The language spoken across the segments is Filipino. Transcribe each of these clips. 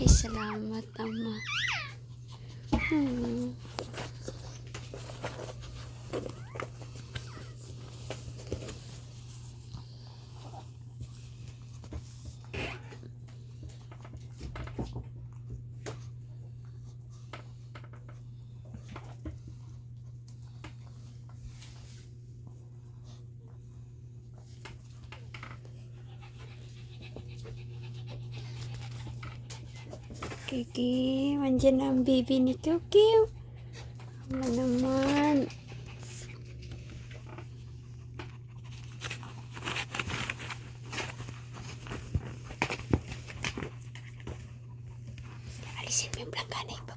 Ay, salamat, Ama. Hmm. Kiki, na ang baby ni Kikiw. Ano naman? Alisin mo yung planggana yung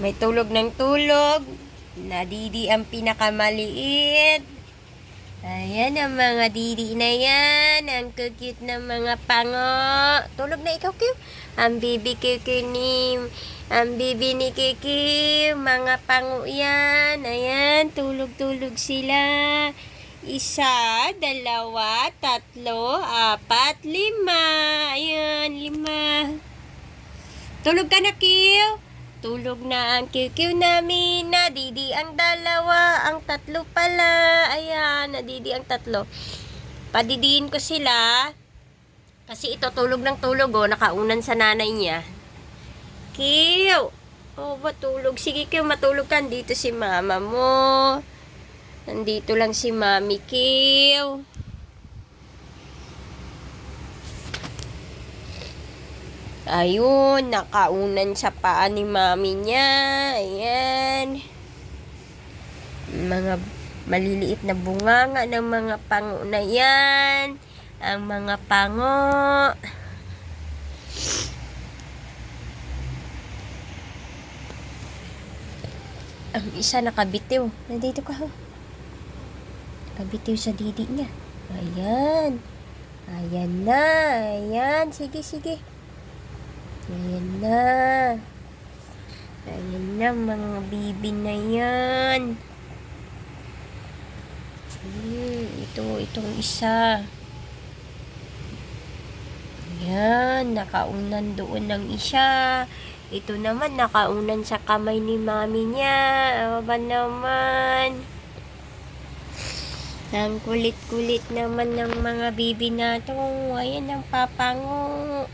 May tulog ng tulog. Nadidi ang pinakamaliit. Ayan ang mga didi na yan. Ang cute ng mga pango. Tulog na ikaw, Kiw. Ang bibi Kiw ni... Ang bibi ni Kikiw. Mga pango yan. Ayan, tulog-tulog sila. Isa, dalawa, tatlo, apat, lima. Ayan, lima. Tulog ka na, Kiw. Tulog na ang kikiw namin. Nadidi ang dalawa. Ang tatlo pala. Ayan, nadidi ang tatlo. Padidiin ko sila. Kasi ito tulog ng tulog oh. Nakaunan sa nanay niya. Kiw! Oh, ba tulog? Sige, Kiw, matulog ka. Dito si mama mo. Nandito lang si Mami Kiw. Ayun, nakaunan sa paa ni mami niya. Ayan. Mga maliliit na bunganga ng mga pango na yan. Ang mga pango. Ang isa nakabitiw. Nandito ka ho. Nakabitiw sa didi niya. Ayan. Ayan na. Ayan. Sige, sige. Ayan na. Ayan na mga bibi na yan. Hmm, ito, itong isa. Ayan, nakaunan doon ng isa. Ito naman, nakaunan sa kamay ni mami niya. Ano ba naman? Ang kulit-kulit naman ng mga bibi na to. Ayan ang papango.